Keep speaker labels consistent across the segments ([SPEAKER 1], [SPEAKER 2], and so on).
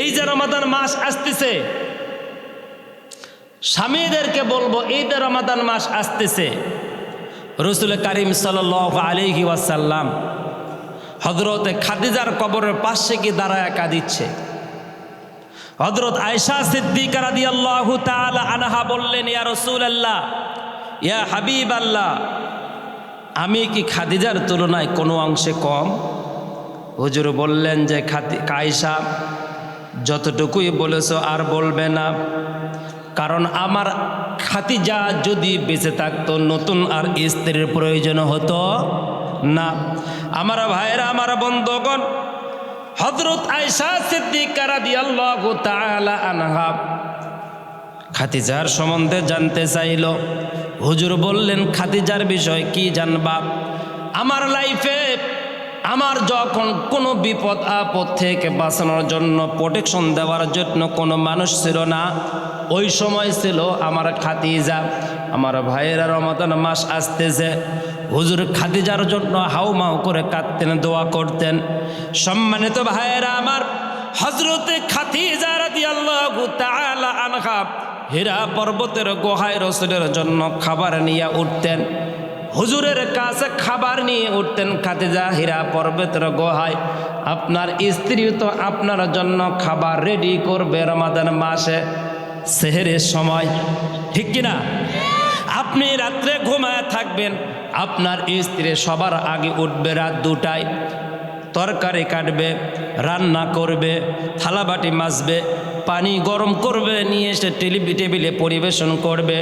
[SPEAKER 1] এই যে রমাদান মাস আসতেছে, স্বামীদেরকে বলব, এই যে রমাদান মাস আসতেছে, রসুল করিম সাল আলিহি ওয়াসাল্লাম হজরতে খাদিজার কবরের পাশে কি দাঁড়ায় একা দিচ্ছে হজরত আয়সা সিদ্দিক রাদি আল্লাহ আনহা বললেন, ইয়া রসুল আল্লাহ ইয়া হাবিব আল্লাহ আমি কি খাদিজার তুলনায় কোনো অংশে কম? হুজুর বললেন যে, খাদি কায়সা যতটুকুই বলেছ আর বলবে না। কারণ আমার খাতিজা যদি বেঁচে থাকতো, নতুন আর স্ত্রীর প্রয়োজন হতো না। আমার ভাইয়েরা, আমার বন্ধুগণ হজরত আয়সা সিদ্দিকা রাদিয়াল্লাহু তাআলা আনহা খাতিজার সম্বন্ধে জানতে চাইল। হুজুর বললেন, খাতিজার বিষয় কি জানবা? আমার লাইফে আমার যখন কোনো বিপদ, আপদ থেকে বাঁচানোর জন্য প্রোটেকশন দেওয়ার জন্য কোনো মানুষ ছিল না, ওই সময় ছিল আমার খাতিজা আমার ভাইয়েরা রমাদান মাস আসতেছে। হুজুর খাদিজার জন্য হাউমাউ করে কাঁদতেন, দোয়া করতেন। সম্মানিত ভাইয়েরা আমার হজরতে খাতিজা রাদিয়াল্লাহু তাআলা হীরা পর্বতের গুহায় রসুলের জন্য খাবার নিয়ে উঠতেন। হুজুরের কাছে খাবার নিয়ে উঠতেন খাতেজা হীরা পর্বতের গোহায়। আপনার স্ত্রী তো আপনার জন্য খাবার রেডি করবে রমাদান মাসে, সেহেরের সময়। ঠিক কিনা আপনি রাত্রে ঘুমায় থাকবেন, আপনার স্ত্রী সবার আগে উঠবে রাত দুটায়। তরকারি কাটবে, রান্না করবে, থালাবাটি মাজবে, পানি গরম করবে, নিয়ে এসে টেলিভি টেবিলে পরিবেশন করবে,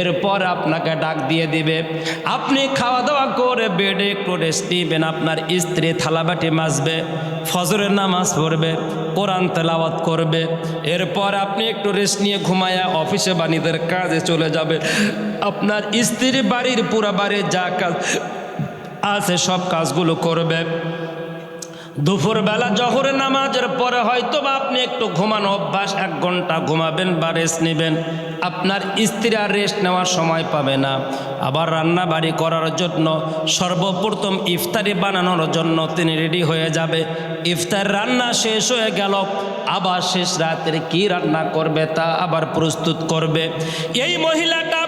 [SPEAKER 1] এরপর আপনাকে ডাক দিয়ে দিবে, আপনি খাওয়া দাওয়া করে বেডে একটু রেস্ট নিবেন, আপনার স্ত্রী থালাবাটি মাজবে, ফজরের নামাজ পড়বে, কোরআন তেলাওয়াত করবে, এরপর আপনি একটু রেস্ট নিয়ে ঘুমায়া অফিসে বা নিজের কাজে চলে যাবে, আপনার স্ত্রী বাড়ির পুরা বাড়ির যা কাজ আছে সব কাজগুলো করবে। দুপুরবেলা জহরের নামাজের পরে হয়তো বা আপনি একটু ঘুমানো অভ্যাস, এক ঘণ্টা ঘুমাবেন বা রেস্ট নেবেন। আপনার স্ত্রী আর রেস্ট নেওয়ার সময় পাবে না। আবার রান্না বাড়ি করার জন্য, সর্বপ্রথম ইফতারি বানানোর জন্য তিনি রেডি হয়ে যাবে। ইফতার রান্না শেষ হয়ে গেল, আবার শেষ রাতের কি রান্না করবে তা আবার প্রস্তুত করবে। এই মহিলাটা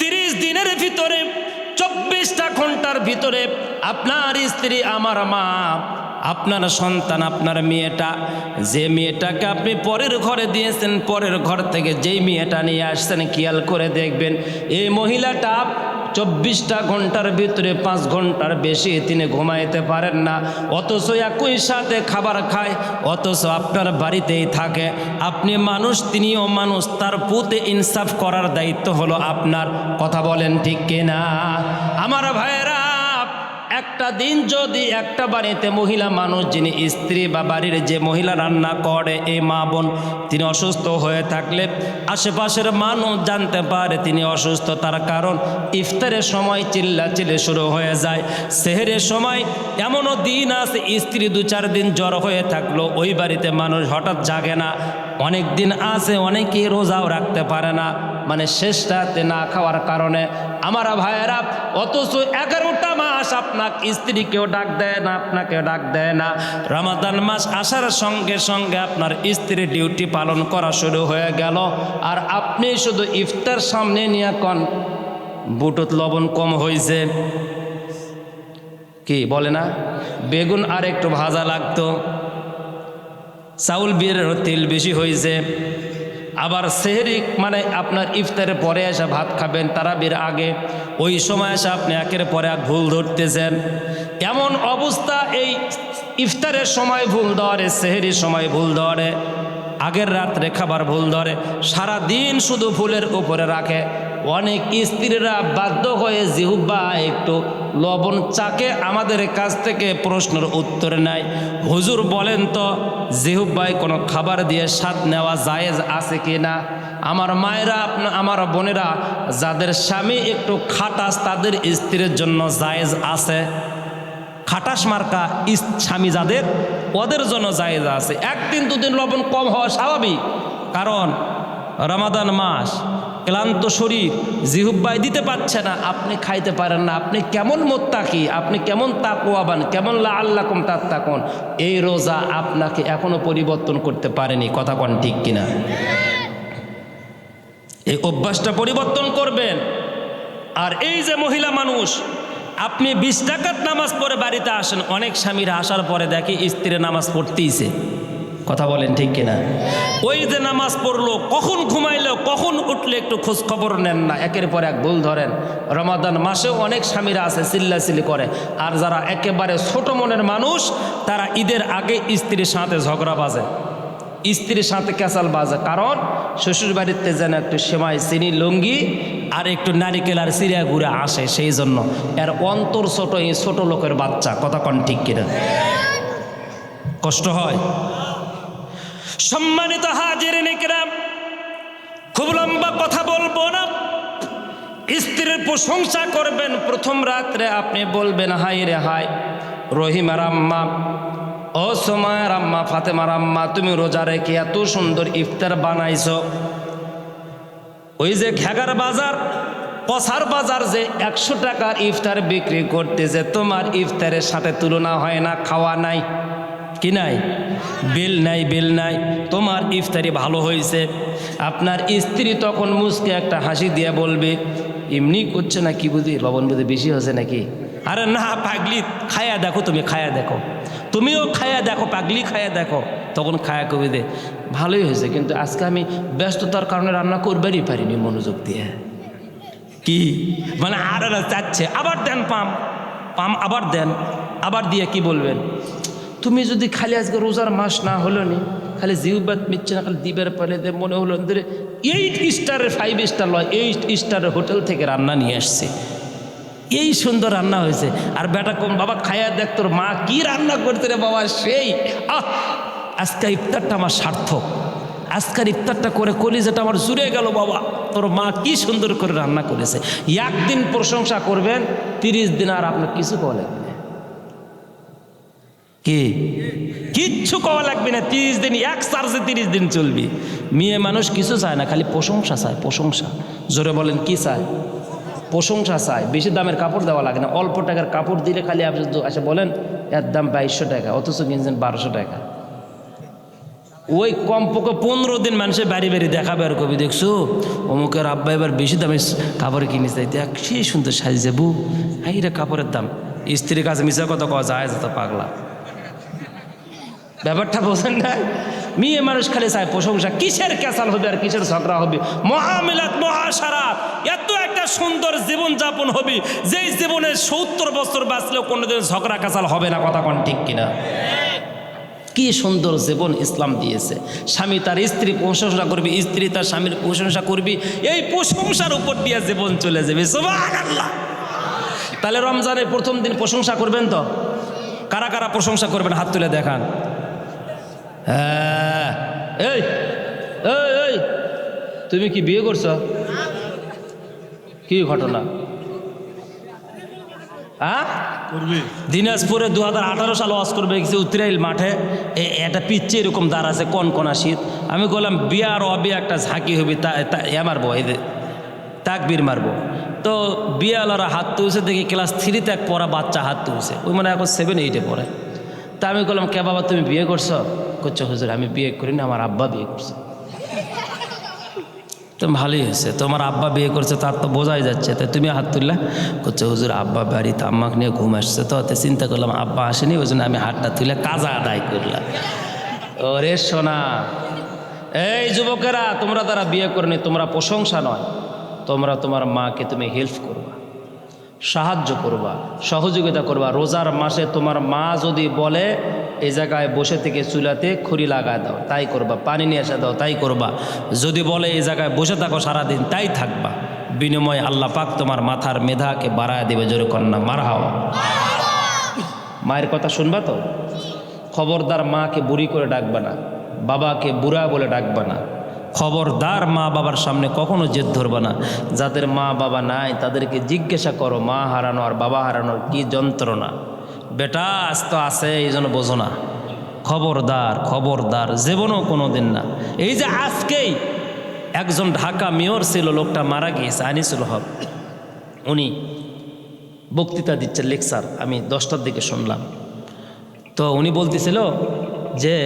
[SPEAKER 1] তিরিশ দিনের ভিতরে, চব্বিশটা ঘণ্টার ভিতরে, আপনার স্ত্রী, আমার মা আপনার সন্তান, আপনার মেয়েটা, যে মেয়েটাকে আপনি পরের ঘরে দিয়েছেন, পরের ঘর থেকে যেই মেয়েটা নিয়ে আসছেন, খেয়াল করে দেখবেন, এই মহিলাটা চব্বিশটা ঘণ্টার ভিতরে পাঁচ ঘণ্টার বেশি তিনি ঘুমাইতে পারেন না। অথচ একই সাথে খাবার খায়, অথচ আপনার বাড়িতেই থাকে। আপনি মানুষ, তিনিও মানুষ, তার পুতে ইনসাফ করার দায়িত্ব হলো আপনার। কথা বলেন ঠিক কিনা? আমার ভাইয়েরা একটা দিন যদি একটা বাড়িতে মহিলা মানুষ, যিনি স্ত্রী বা বাড়ির যে মহিলা রান্না করে এই মা বোন, তিনি অসুস্থ হয়ে থাকলে আশেপাশের মানুষ জানতে পারে তিনি অসুস্থ। তার কারণ ইফতারের সময় চিল্লা চিল্লে শুরু হয়ে যায়। সেহেরের সময় এমনও দিন আছে, স্ত্রী দু চার দিন জ্বর হয়ে থাকল, ওই বাড়িতে মানুষ হঠাৎ জাগে না। অনেক দিন আছে, অনেকেই রোজাও রাখতে পারে না। মানে শেষ রাতে না খাওয়ার কারণে। আমার ভাইয়েরা, অথচ এগারোটা মাস আপনার স্ত্রীকেও ডাক দেয় না আপনাকে ডাক দেয় না। রমাদান মাস আসার সঙ্গে সঙ্গে আপনার স্ত্রী ডিউটি পালন করা শুরু হয়ে গেল। আর আপনি শুধু ইফতার সামনে নিয়ে কন, বুটত লবণ কম হয়েছে কি, বলে না? বেগুন আর একটু ভাজা লাগতো। চাউল বিয়ের তেল বেশি হয়েছে। আবার সেহরি মানে আপনার ইফতারের পরে এসে ভাত খাবেন, তারাবির আগে। ওই সময় এসে আপনি একের পরে এক ভুল ধরতেছেন। এমন অবস্থা এই ইফতারের সময় ভুল দরে সেহেরির সময় ভুল ধরে। আগের রাত্রে খাবার ভুল ধরে, সারা দিন শুধু ফুলের উপরে রাখে। অনেক স্ত্রীরা বাধ্য হয়ে জিহুব্বা একটু লবণ চাকে আমাদের কাছ থেকে প্রশ্নের উত্তর নেয়। হুজুর বলেন তো জিহুব্বাই কোনো খাবার দিয়ে স্বাদ নেওয়া জায়েজ আছে কি না? আমার মায়েরা, আপনা আমার বোনেরা, যাদের স্বামী একটু খাটাস, তাদের স্ত্রীর জন্য জায়েজ আছে। খাটাস মার্কা স্বামী যাদের ওদের জন্য জায়গা আছে। একদিন দুদিন লবণ কম হওয়া স্বাভাবিক। কারণ রমাদান মাস, ক্লান্ত শরীর জিহুব্বাই দিতে পারছে না, আপনি খাইতে পারেন না। আপনি কেমন মোত্তাকি, আপনি কেমন তাকুয়াবান কেমন লা আল্লাকুম তাত্তাকুন, এই রোজা আপনাকে এখনও পরিবর্তন করতে পারেনি। কথা কন ঠিক কিনা? এই অভ্যাসটা পরিবর্তন করবেন। আর এই যে মহিলা মানুষ আপনি বিশ টাকার নামাজ পড়ে বাড়িতে আসেন, অনেক স্বামীরা আসার পরে দেখে স্ত্রী নামাজ পড়তেইছে। কথা বলেন ঠিক কিনা? ওই যে নামাজ পড়ল, কখন ঘুমাইলো, কখন উঠলে একটু খোঁজ খবর নেন না, একের পর এক ভুল ধরেন। রমাদান মাসেও অনেক স্বামীরা আছে, চিল্লাচিল্লি করে। আর যারা একেবারে ছোট মনের মানুষ, তারা ঈদের আগে স্ত্রীর সাথে ঝগড়া বাজে। স্ত্রীর সাথে ক্যাসাল বাজে। কারণ শ্বশুর বাড়িতে যেন একটু সেমাই, চিনি, লুঙ্গি আর একটু নারিকেল আর সিরিয়া ঘুরে আসে, সেই জন্য। এর অন্তর ছোট, এই ছোট লোকের বাচ্চা, কথা কন ঠিক কিনা? কষ্ট হয়? সম্মানিত হাজির নিকরাম, খুব লম্বা কথা বলব না। স্ত্রীর প্রশংসা করবেন, প্রথম রাত্রে আপনি বলবেন হাই রে হাই রহিমার আম্মা ও সময়ের আম্মা ফাতেমার আম্মা তুমি রোজা রেখে এত সুন্দর ইফতার বানাইছো। ওই যে ঘেগার বাজার পসার বাজার যে একশো টাকার ইফতার বিক্রি করতেছে, তোমার ইফতারের সাথে তুলনা হয় না, খাওয়া নাই, কি নাই? বিল নাই বিল নাই, তোমার ইফতারি ভালো হয়েছে। আপনার স্ত্রী তখন মুসকে একটা হাসি দিয়ে বলবে, এমনি করছে না কি বুঝি? লবণ বুঝি বেশি হয়েছে নাকি? আরে না, পাগলি, খায়া দেখো তুমি, খায়া দেখো। তুমিও খায়া দেখো, পাগলি খায়া দেখো। তখন খায়া কবি দে ভালোই হয়েছে কিন্তু আজকে আমি ব্যস্ততার কারণে রান্না করবারই পারিনি মনোযোগ দিয়ে। কি? মানে আর চাচ্ছে আবার দেন পাম পাম আবার দেন আবার দিয়ে কি বলবেন? তুমি যদি খালি আজকে রোজার মাস না হলো নি খালি জিউবাত মিচ্ছে না খালি দিবের পালে দে মনে হলো ধরে এইট স্টারের ফাইভ স্টার লয় এইট স্টারের হোটেল থেকে রান্না নিয়ে আসছে। এই সুন্দর রান্না হয়েছে। আর বেটা কম বাবা খায়া দেখ তোর মা কি রান্না করতে রে বাবা সেই আহ! আজকে ইফতারটা আমার সার্থক। আজকের ইফতারটা করে কলি যেটা আমার জুড়ে গেল বাবা। তোর মা কি সুন্দর করে রান্না করেছে। একদিন প্রশংসা করবেন, তিরিশ দিন আর আপনার কিছু কওয়া লাগবে না। কি? কিচ্ছু কওয়া লাগবে না। তিরিশ দিন এক চার্জে তিরিশ দিন চলবি। মেয়ে মানুষ কিছু চায় না, খালি প্রশংসা চায়, প্রশংসা। জোরে বলেন, কি চায়? প্রশংসা চায়। বেশি দামের কাপড় দেওয়া লাগে না। অল্প টাকার কাপড় দিলে খালি আপনি তো আচ্ছা বলেন, এর দাম বাইশশো টাকা, অথচ কিনছেন বারোশো টাকা। ওই কমপক্ষে পনেরো দিন মানুষের বাড়ি বাড়ি দেখাবে আর কবি দেখছ? অমুকের আব্বা এবার বেশি দামে কাপড় কিনিস, তাই দেখ সেই সুন্দর সাজি যাব এইটা কাপড়ের দাম। স্ত্রীর কাছে মিশা কথা কওয়া যায় যেত পাগলা। ব্যাপারটা বোঝেন না? মেয়ে মানুষ খালি চায় প্রশংসা। কিসের ক্যাসাল হবে আর কিসের ঝগড়া হবে? মহামিলাত মহাসারাত। এত একটা সুন্দর জীবন যাপন হবে, যেই জীবনে সত্তর বছর বাঁচলেও কোনোদিন ঝগড়া কাসাল হবে না, কথা কোন ঠিক কিনা? কি সুন্দর জীবন ইসলাম দিয়েছে। স্বামী তার স্ত্রী প্রশংসা করবি, স্ত্রী তার স্বামীর প্রশংসা করবি, এই প্রশংসার উপর দিয়ে জীবন চলে যাবে। তাহলে রমজানের প্রথম দিন প্রশংসা করবেন তো? কারা কারা প্রশংসা করবেন? হাত তুলে দেখান। হ্যাঁ। এই এই, তুমি কি বিয়ে করছ? কি ঘটনা? হ্যাঁ? দিনাজপুরে দু হাজার আঠারো সালে ওয়াজ করবে, গেছে উত্তরাইল মাঠে। এ- একটা পিচ্ছে এরকম দাঁড় আছে, কন কনা শীত আমি বললাম বিয়ে আর অবিয়ে একটা ঝাঁকি হবি তা এ মারবো যে- তাকবীর মারবো। তো বিয়ালারা হাত তুলছে, দেখি ক্লাস থ্রিতে এক পড়া বাচ্চা হাত তুলছে। ওই মানে এখন সেভেন এইটে পড়ে। তা আমি বললাম কে বাবা, তুমি বিয়ে করছ? করছ হুজুর, আমি বিয়ে করিনি, আমার আব্বা বিয়ে করছে। তো ভালোই হয়েছে। তোমার আব্বা বিয়ে করছে, তার তো বোঝাই যাচ্ছে। তো তুমি হাত তুললা করছে হুজুর আব্বা বাড়িতে আম্মাকে নিয়ে ঘুম আসছে। তো তো চিন্তা করলাম, আব্বা আসেনি, ওই জন্য আমি হাতটা তুলে কাজা আদায় করলাম। ওরে সোনা, এই যুবকেরা, তোমরা তারা বিয়ে করনি, তোমরা প্রশংসা নয়। তোমরা তোমার মাকে তুমি হেল্প করবা, সাহায্য করবা, সহযোগিতা করবা। রোজার মাসে তোমার মা যদি বলে এই জায়গায় বসে থেকে চুলাতে খড়ি লাগায় দাও, তাই করবা। পানি নিয়ে আসা দাও, তাই করবা। যদি বলে এই জায়গায় বসে থাকো সারাদিন, তাই থাকবা। বিনিময়ে আল্লাহ পাক তোমার মাথার মেধাকে বাড়ায় দেবে, জোরে কন্যা, মার হাওয়া মায়ের কথা শুনবা তো? খবরদার মাকে বুড়ি করে ডাকবা না, বাবাকে বুড়া বলে ডাকবা না। খবরদার মা বাবার সামনে কখনো জেদ ধরবা না। যাদের মা বাবা নাই, তাদেরকে জিজ্ঞাসা করো, মা হারানো আর বাবা হারানোর কি যন্ত্রণা? বেটা, আজ তো আছে, এই জন্য বোঝো না। খবরদার খবরদার, জীবনও কোনো দিন না। এই যে আজকেই একজন ঢাকা মেয়র ছিল, লোকটা মারা গিয়েছে, আনিসুল হক। উনি বক্তৃতা দিচ্ছে লেকচার, আমি দশটার দিকে শুনলাম। তো উনি বলতেছিল যে,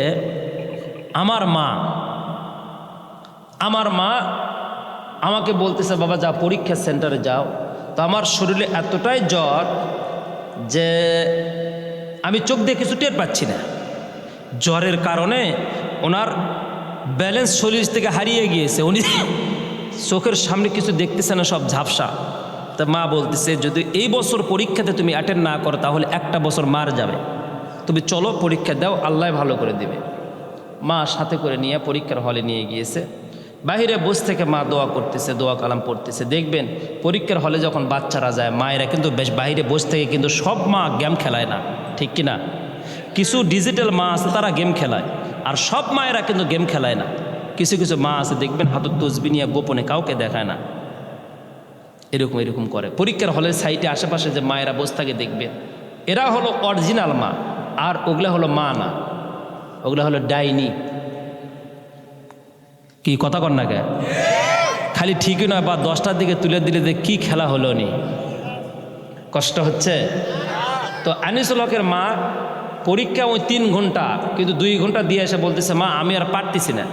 [SPEAKER 1] আমার মা আমার মা আমাকে বলতেছে, বাবা, যা পরীক্ষা সেন্টারে যাও। তো আমার শরীরে এতটাই জ্বর যে আমি চোখ দিয়ে কিছু টের পাচ্ছি না। জ্বরের কারণে ওনার ব্যালেন্স শরীর থেকে হারিয়ে গিয়েছে। উনি চোখের সামনে কিছু দেখতেছে না, সব ঝাপসা। তা মা বলতেছে, যদি এই বছর পরীক্ষাতে তুমি অ্যাটেন্ড না করো, তাহলে একটা বছর মার যাবে। তুমি চলো, পরীক্ষা দাও, আল্লাহ ভালো করে দিবে। মা সাথে করে নিয়ে পরীক্ষার হলে নিয়ে গিয়েছে। বাইরে বস থেকে মা দোয়া করতেছে, দোয়া কালাম পড়তেছে। দেখবেন, পরীক্ষার হলে যখন বাচ্চারা যায়, মায়েরা কিন্তু বেশ বাইরে বস থেকে কিন্তু সব মা গেম খেলায় না, ঠিক কি না? কিছু ডিজিটাল মা আছে, তারা গেম খেলায়, আর সব মায়েরা কিন্তু গেম খেলায় না। কিছু কিছু মা আছে, দেখবেন, হাতের তসবি নিয়ে গোপনে কাউকে দেখায় না। এরকম এরকম করে। পরীক্ষার হলের সাইটে আশেপাশে যে মায়েরা বস থাকে, দেখবেন, এরা হলো অরিজিনাল মা, আর ওগুলা হলো মা না। ওগুলা হলো ডাইনি। কি কথা কর না কে? খালি ঠিকই নয়, বা দশটার দিকে তুলে দিলে যে কী খেলা হলো নি। কষ্ট হচ্ছে? তো আনিসুল হকের মা পরীক্ষা ওই তিন ঘণ্টা, কিন্তু দুই ঘণ্টা দিয়ে এসে বলতেছে, মা, আমি আর পারতেছি না।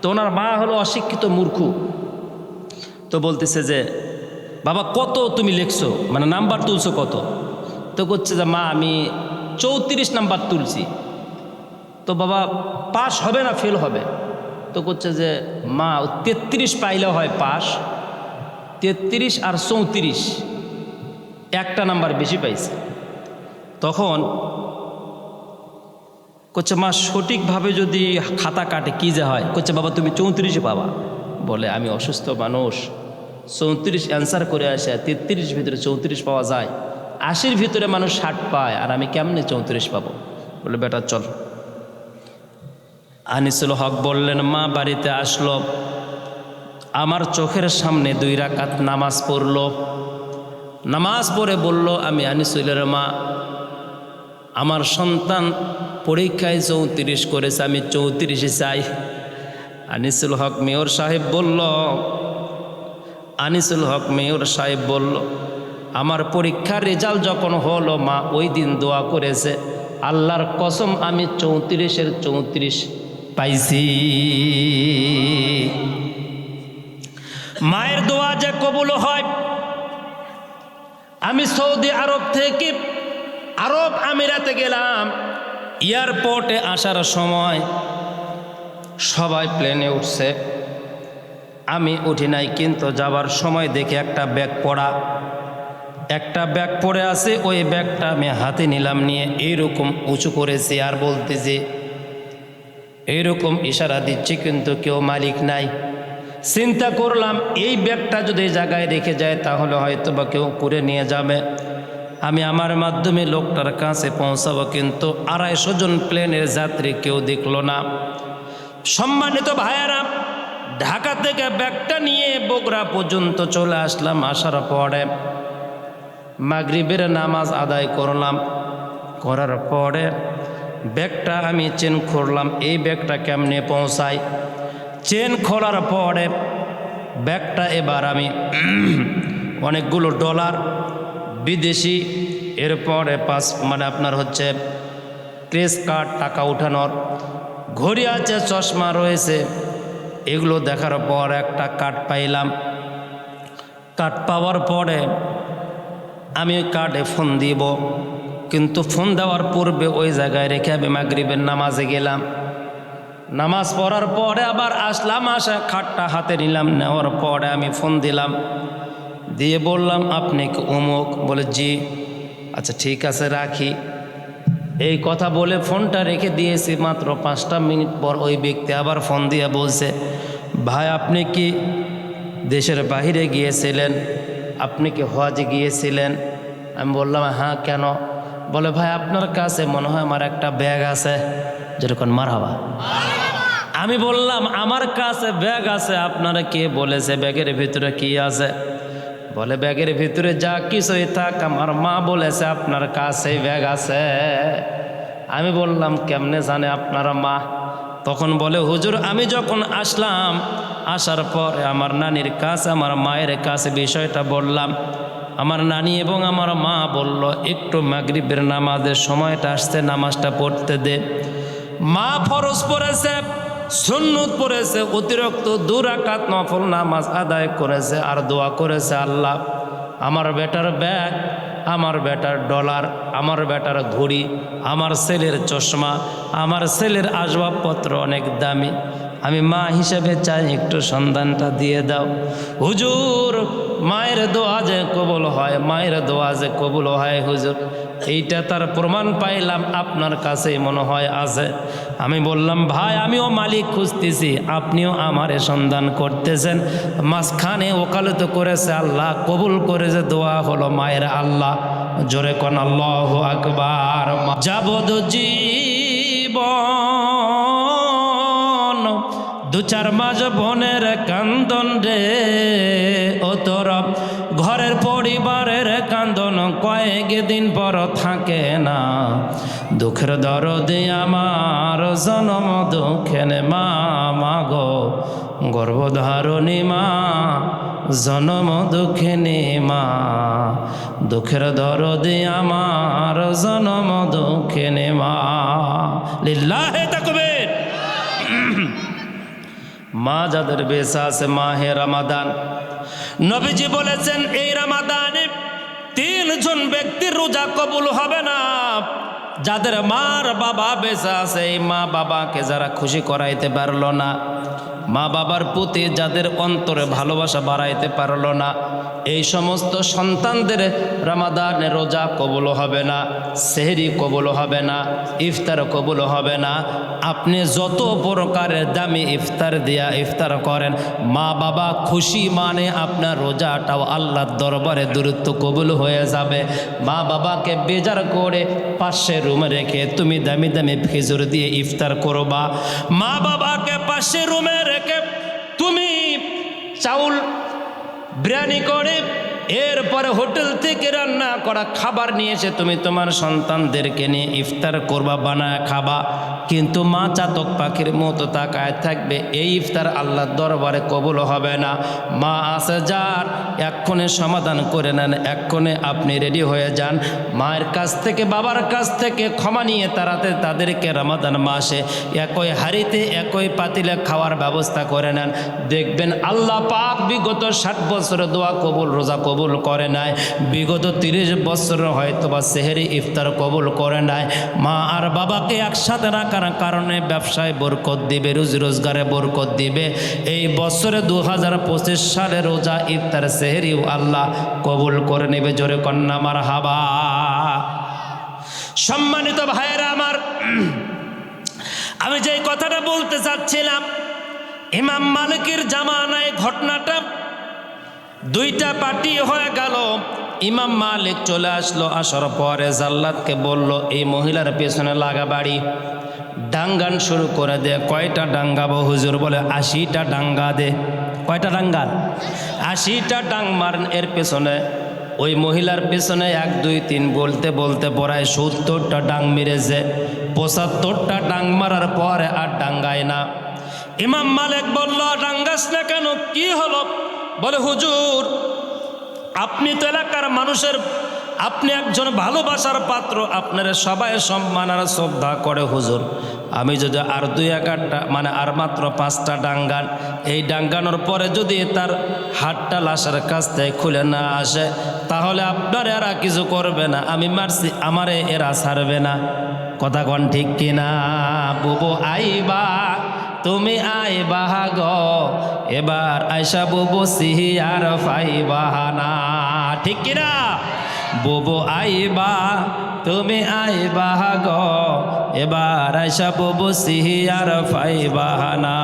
[SPEAKER 1] তো ওনার মা হলো অশিক্ষিত মূর্খ। তো বলতেছে যে, বাবা, কত তুমি লিখছো? মানে নাম্বার তুলছো কত? তো করছে যে, মা, আমি চৌত্রিশ নাম্বার তুলছি। তো বাবা, পাস হবে না, ফেল হবে। তো করছে যে মা তেত্রিশ পাইলে হয় পাস তেত্রিশ আর চৌত্রিশ, একটা নাম্বার বেশি পাইছে। তখন করছে মা, সঠিকভাবে যদি খাতা কাটে, কী যে হয়? করছে বাবা, তুমি চৌত্রিশে পাবা। বলে, আমি অসুস্থ মানুষ। চৌত্রিশ অ্যান্সার করে আসে, তেত্রিশ ভিতরে চৌত্রিশ পাওয়া যায়। আশির ভিতরে মানুষ ষাট পায়, আর আমি কেমনে চৌত্রিশ পাবো? বলে, বেটা, চল। আনিসুল হক বললেন, মা, বাড়িতে আসলো। আমার চোখের সামনে দুই রাকাত নামাজ পড়ল। নামাজ পড়ে বলল, আমি আনিসুলের মা। আমার সন্তান পরীক্ষায় চৌত্রিশ করেছে, আমি চৌত্রিশে চাই আনিসুল হক মেয়র সাহেব বলল, আনিসুল হক মেয়র সাহেব বলল, আমার পরীক্ষার রেজাল্ট যখন হলো, মা, ওই দিন দোয়া করেছে, আল্লাহর কসম, আমি চৌত্রিশের চৌত্রিশ পাইছি। মায়ের দোয়া যে কবুল হয়, আমি সৌদি আরব থেকে আরব আমিরাতে গেলাম। এয়ারপোর্টে আসার সময় সবাই প্লেনে উঠছে। আমি উঠি নাই, কিন্তু যাবার সময় দেখে একটা ব্যাগ পড়া। একটা ব্যাগ পড়ে আছে, ওই ব্যাগটা আমি হাতে নিলাম নিয়ে এইরকম উঁচু করেছি আর বলতেছি এইরকম ইশারা দিচ্ছি কিন্তু কেউ মালিক নাই। চিন্তা করলাম, এই ব্যাগটা যদি জায়গায় রেখে যায়, তাহলে হয়তো বা কেউ করে নিয়ে যাবে। আমি আমার মাধ্যমে লোকটার কাছে পৌঁছাবো, কিন্তু আড়াইশো জন প্লেনের যাত্রী কেউ দেখল না। সম্মানিত ভাইয়ারা, ঢাকা থেকে ব্যাগটা নিয়ে বগুড়া পর্যন্ত চলে আসলাম আসার পরে। মাগরিবের নামাজ আদায় করলাম। করার পরে ব্যাগটা আমি চেন খুললাম এই ব্যাগটা কেমনে পৌঁছাই চেন খোলার পরে ব্যাগটা এবার আমি অনেকগুলো ডলার, বিদেশি, এরপরে পাস মানে আপনার হচ্ছে ক্রেস কার্ড, টাকা উঠানোর, ঘড়ি আছে, চশমা রয়েছে, এগুলো দেখার পর একটা কার্ড পাইলাম। কার্ড পাওয়ার পরে আমি কার্ডে ফোন দিব। কিন্তু ফোন দেওয়ার পূর্বে ওই জায়গায় রেখে আমি মাগরিবের নামাজে গেলাম। নামাজ পড়ার পরে আবার আসলাম, আসা খাটটা হাতে নিলাম, নেওয়ার পরে আমি ফোন দিলাম। দিয়ে বললাম, আপনি কি অমুক? বলে, জি। আচ্ছা ঠিক আছে, রাখি। এই কথা বলে ফোনটা রেখে দিয়েছি, মাত্র পাঁচটা মিনিট পর ওই ব্যক্তি আবার ফোন দিয়ে বলছে, ভাই, আপনি কি দেশের বাহিরে গিয়েছিলেন? আপনি কি হজে গিয়েছিলেন? আমি বললাম হ্যাঁ কেন? বলে, ভাই, আপনার কাছে মনে হয় আমার একটা ব্যাগ আছে? যেরকম, মার হওয়া আমি বললাম, আমার কাছে ব্যাগ আছে। আপনারা কে বলেছে, ব্যাগের ভিতরে কি আছে? বলে, ব্যাগের ভিতরে যা কিছুই থাক, আমার মা বলেছে আপনার কাছে ব্যাগ আছে। আমি বললাম, কেমনে জানে আপনারা মা? তখন বলে, হুজুর, আমি যখন আসলাম, আসার পর আমার নানির কাছে, আমার মায়ের কাছে বিষয়টা বললাম। আমার নানি এবং আমার মা বলল, একটু মাগরিবের নামাজের সময়টা আসছে, নামাজটা পড়তে দে। মা ফরজ পড়েছে, সুন্নত পড়েছে, অতিরিক্ত দুরাকাত নফল নামাজ আদায় করেছে আর দোয়া করেছে আল্লাহ। আমার বেটার ব্যাগ আমার বেটার ডলার, আমার বেটার ঘড়ি, আমার ছেলের চশমা, আমার ছেলের আসবাবপত্র অনেক দামি। আমি মা হিসেবে চাই একটু সন্ধানটা দিয়ে দাও। হুজুর, মায়ের দোয়া যে কবুল হয়, মায়ের দোয়া যে কবুল হয় হুজুর। এইটা তার প্রমাণ পাইলাম আপনার কাছেই মনে হয় আছে। আমি বললাম, ভাই, আমিও মালিক খুঁজতেছি, আপনিও আমারে সন্ধান করতেছেন। মাঝখানে ওকালত করেছে আল্লাহ, কবুল করেছে দোয়া হলো মায়ের আল্লাহ। জোরে কন, আল্লাহ আকবার। যাবদ জীবন দু চার মাস বনের কান্দন রে, ও তোর ঘরের কান্দন কয়েক দিন পর থাকে না। দুঃখের দরদ আমার, জনম দুঃখের মা মাগো গর্ভধারণী মা, জনম দুঃখিনী মা। দুঃখের দরদে আমার, জনম দুঃখিনী মা। লিল্লাহে তাকবীর। মা যাদের বেশা আছে, মাহে রামাদান। নবীজি বলেছেন, এই রামাদানে তিনজন ব্যক্তির রোজা কবুল হবে না। যাদের মার বাবা বেঁচে আছে, এই মা বাবাকে যারা খুশি করাইতে পারল না। মা বাবার প্রতি যাদের অন্তরে ভালোবাসা বাড়াইতে পারল না, এই সমস্ত সন্তানদের রামাদানে রোজা কবুল হবে না, সেহরি কবুল হবে না, ইফতার কবুল হবে না। আপনি যত প্রকারের দামি ইফতার দিয়া ইফতার করেন, মা বাবা খুশি মানে আপনার রোজাটাও আল্লাহর দরবারে দূরত্ব কবুল হয়ে যাবে। মা বাবাকে বেজার করে পাশে রুমে রেখে তুমি দামি দামি খেজুর দিয়ে ইফতার করবা। মা বাবাকে পাশে রুমে রেখে তুমি চাউল বিরিয়ানি করে এরপরে হোটেল থেকে রান্না করা খাবার নিয়ে এসে তুমি তোমার সন্তানদেরকে নিয়ে ইফতার করবা, বানায় খাবা। কিন্তু মা চাতক পাখির মতো তাকায় থাকবে। এই ইফতার আল্লাহর দরবারে কবুল হবে না। মা আছে যার, এক্ষণে সমাধান করে নেন, এক্ষণে আপনি রেডি হয়ে যান। মায়ের কাছ থেকে, বাবার কাছ থেকে ক্ষমা নিয়ে তারাতে তাদেরকে রমাদান মাসে একই হাড়িতে, একই পাতিলে খাওয়ার ব্যবস্থা করে নেন। দেখবেন আল্লাহ পাক বিগত ষাট বছরে দোয়া কবুল, রোজা কবুল করে নাই। বিগত তিরিশ বছর হয়তো বা সেহেরি ইফতার কবুল করে নাই। মা আর বাবাকে একসাথে রাখার কারণে ব্যবসায় বরকত দিবে, রুজি রোজগারে বরকত দিবে। এই বছরে দু হাজার পঁচিশ সালে রোজা, ইফতার সেহেরিও আল্লাহ কবুল করে নেবে। জোরে কন্যা আমার হাবা। সম্মানিত ভাইয়েরা আমার, আমি যে কথাটা বলতে চাচ্ছিলাম, ইমাম মালিকের জামানায় ঘটনাটা দুইটা পার্টি হয়ে গেল। ইমাম মালিক চলে আসলো, আসার পরে জাল্লাদকে বলল, এই মহিলার পেছনে লাগা বাড়ি। ডাঙ্গান শুরু করে দে, কয়টা ডাঙ্গাবো হুজুর? বলে, আশিটা ডাঙ্গা দে। কয়টা ডাঙ্গান আশিটা ডাং মারেন এর পেছনে। ওই মহিলার পেছনে এক, দুই, তিন বলতে বলতে পড়ায় সত্তরটা ডাং মেরেছে। পঁচাত্তরটা ডাং মারার পরে আর ডাঙ্গায় না। ইমাম মালিক বলল, ডাঙ্গাস না কেন? কি হলো? বলে, হুজুর, আপনি তো এলাকার মানুষের, আপনি একজন ভালোবাসার পাত্র, আপনার সবাই সম্মান আর শ্রদ্ধা করে, হুজুর। আমি যদি আর দুই এগারটা মানে আর মাত্র পাঁচটা ডাঙ্গান, এই ডাঙ্গানোর পরে যদি তার হাতটা লাশের কাছ থেকে খুলে না আসে, তাহলে আপনার এরা কিছু করবে না। আমি মারছি, আমারে এরা ছাড়বে না। কথা কন ঠিক কিনা? বুবু আইবা তুমি আই গ এবার আয়সা বুবু সিহি আর ফাই বাহানা। ঠিক কিনা বুবু আইবা, তুমি আই গ এবার আয়সা বুবু সিহি আর ফাই বাহানা।